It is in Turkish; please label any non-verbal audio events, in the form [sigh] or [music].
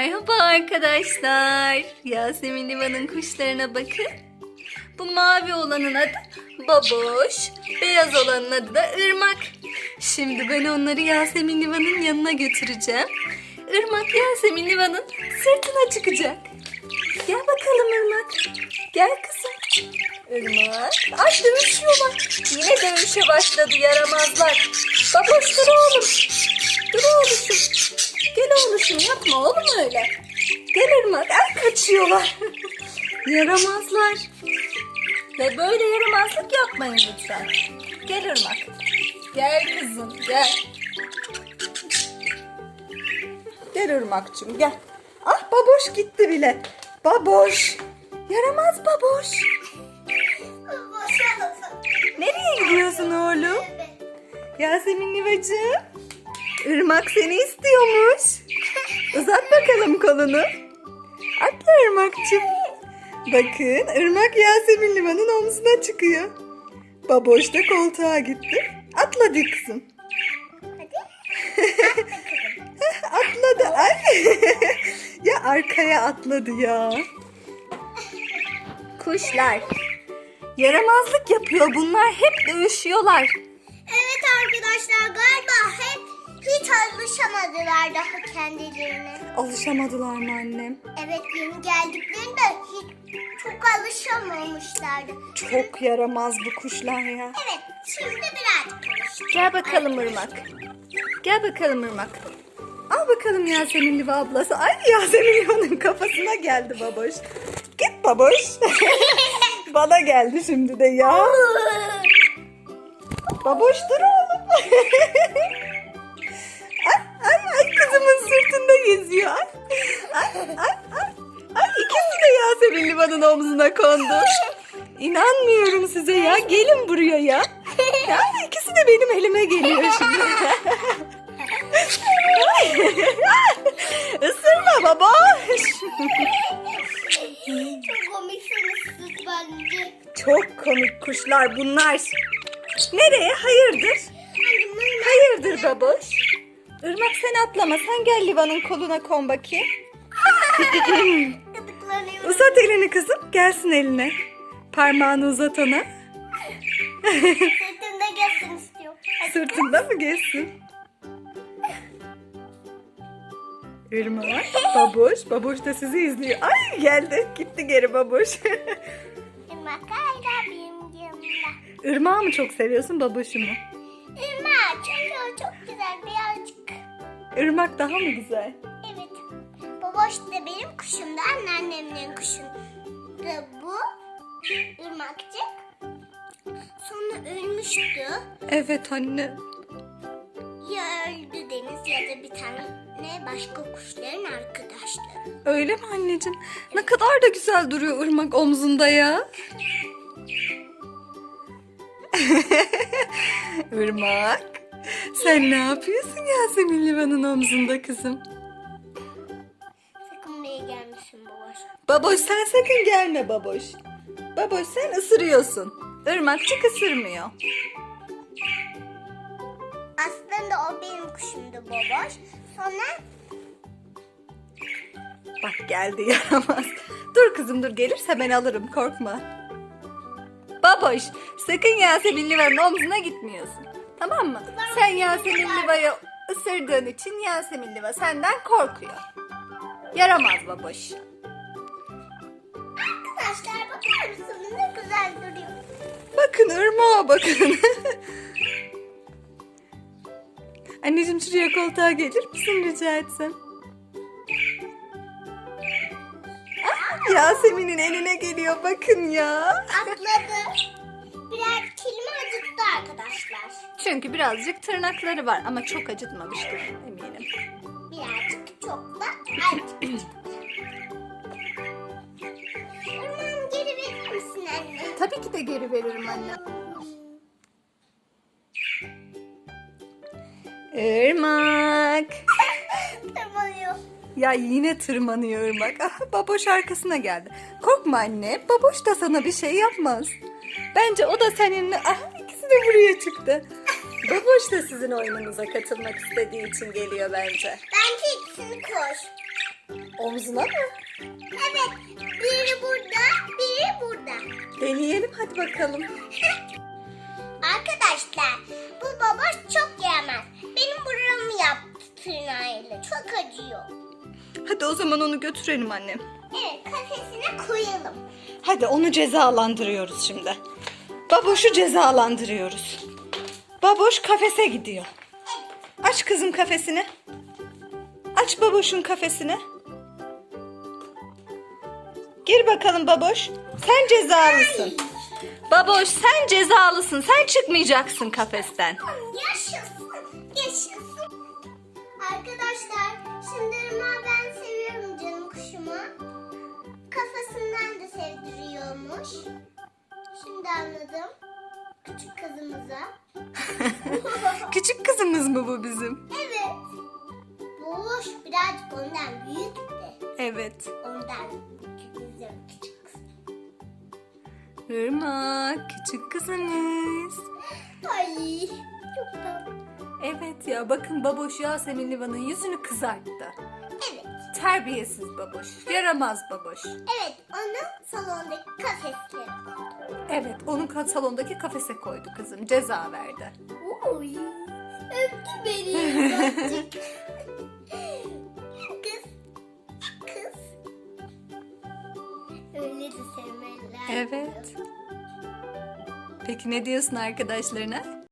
Merhaba arkadaşlar. Yasemin Liva'nın kuşlarına bakın. Bu mavi olanın adı Baboş, beyaz olanın adı da Irmak. Şimdi ben onları Yasemin Liva'nın yanına götüreceğim. Irmak Yasemin Liva'nın sırtına çıkacak. Gel bakalım Irmak. Gel kızım. Irmak. Ay dövüşüyorlar. Yine dövüşe başladı yaramazlar. Baboş dur oğlum. Dur oğluşum. Gel oğluşum yapma oğlum öyle. Gel Irmak. Ay kaçıyorlar. [laughs] Yaramazlar. Ve böyle yaramazlık yapmayın lütfen. Gel Irmak. Gel kızım gel. Gel Irmak'cığım gel. Ah baboş gitti bile. Baboş. Yaramaz baboş. Nereye gidiyorsun oğlum? Yasemin Livacığım. Irmak seni istiyormuş. Uzat bakalım kolunu. Atla Irmak'cığım. Bakın Irmak Yasemin Liva'nın omzuna çıkıyor. Baboş da koltuğa gitti. Atladı kızım. [laughs] atladı. Ay. [laughs] ya arkaya atladı ya. Kuşlar. Yaramazlık yapıyor bunlar. Hep dövüşüyorlar. Evet arkadaşlar galiba hep hiç alışamadılar daha kendilerine. Alışamadılar mı annem? Evet yeni geldiklerinde hiç çok alışamamışlardı. Çok yaramaz bu kuşlar ya. Evet şimdi birazcık alıştı. Gel bakalım Irmak. Gel bakalım Irmak. Al bakalım Yasemin Liva ablası. Ay Yasemin Liva'nın kafasına geldi baboş. Git baboş. [laughs] Bana geldi şimdi de ya. Baboş dur oğlum. [laughs] kızımın sırtında geziyor. Ay, ay, ay, ay. Ay ikisi de Yasemin Liva'nın omzuna kondu. İnanmıyorum size ya. Gelin buraya ya. Ya ikisi de benim elime geliyor şimdi. Isırma baboş. çok komiksiniz siz bence. Çok komik kuşlar bunlar. Nereye? Hayırdır? Hayırdır baboş? Irmak sen atlama. Sen gel Liva'nın koluna kon bakayım. Gıdıklanıyorum. Uzat elini kızım. Gelsin eline. Parmağını uzat ona. Sırtında gelsin istiyorum. Hadi. Sırtında mı gezsin? Irmak, baboş. Baboş da sizi izliyor. Ay geldi. Gitti geri baboş. Irmak hala benim yanımda. Mı çok seviyorsun baboşu mu? Irmak daha mı güzel? Evet. Baboş da benim kuşum da anneannemin kuşum. Da bu ırmakçık. Sonra ölmüştü. Evet anne. Ya öldü deniz ya da bir tane başka kuşların arkadaşları. Öyle mi anneciğim? Ne kadar da güzel duruyor ırmak omzunda ya. [laughs] Irmak. Sen ne yapıyorsun Yasemin Liva'nın omzunda kızım? Sakın buraya gelmesin baboş. Baboş sen sakın gelme baboş. Baboş sen ısırıyorsun. Irmakçık ısırmıyor. Aslında o benim kuşumdu baboş. Sonra Bak geldi [laughs] yaramaz. Dur kızım dur gelirse ben alırım korkma. Baboş sakın Yasemin Liva'nın omzuna gitmiyorsun. Tamam mı? Sen Yasemin Liva'yı ısırdığın için Yasemin Liva senden korkuyor. Yaramaz baboş. arkadaşlar bakar mısınız ne güzel duruyor. Bakın ırmağa [laughs] bakın. Anneciğim şuraya koltuğa gelir misin rica etsem? Ah, Yasemin'in eline geliyor bakın ya. Atladı. Arkadaşlar. Çünkü birazcık tırnakları var ama çok acıtmamıştır eminim. Birazcık çok da azıcık. Irmağım geri verir misin anne? Tabii ki de geri veririm anne. Irmak. [laughs] Tırmalıyor. Ya yine tırmanıyor Irmak. Ah, baboş arkasına geldi. Korkma anne. Baboş da sana bir şey yapmaz. Bence o da seninle... Ah ikisi de buraya çıktı. Baboş da sizin oyununuza katılmak istediği için geliyor bence. Bence ikisini koş. Omzuna mı? Evet. Biri burada, biri burada. Deneyelim hadi bakalım. [laughs] Arkadaşlar bu baba çok yemez. Benim buramı yaptı tırnağıyla. Çok acıyor. Hadi o zaman onu götürelim annem. Evet kafesine koyalım. Hadi onu cezalandırıyoruz şimdi. Baboş'u cezalandırıyoruz. Baboş kafese gidiyor. Aç kızım kafesini. Aç baboşun kafesini. Gir bakalım baboş. Sen cezalısın. Baboş sen cezalısın. Sen çıkmayacaksın kafesten. Yaşasın. Yaşasın. Arkadaşlar şimdi ben seviyorum canım kuşuma. Kafasından da sevdiriyormuş. Şimdi anladım. Küçük kızımıza. [laughs] Küçük kızımız mı bu bizim? evet. Boş birazcık ondan büyük de. Evet. Ondan bizim küçük kız. Irmak küçük kızımız. Ay çok tatlı. Evet ya bakın baboş Yasemin Liva'nın yüzünü kızarttı. Terbiyesiz baboş. Yaramaz baboş. Evet onun salondaki kafesleri koydum. Evet onun ka- salondaki kafese koydu kızım. Ceza verdi. Oy. Öptü beni. [laughs] kız. Kız. Öyle de sevmeliler. Evet. Peki ne diyorsun arkadaşlarına?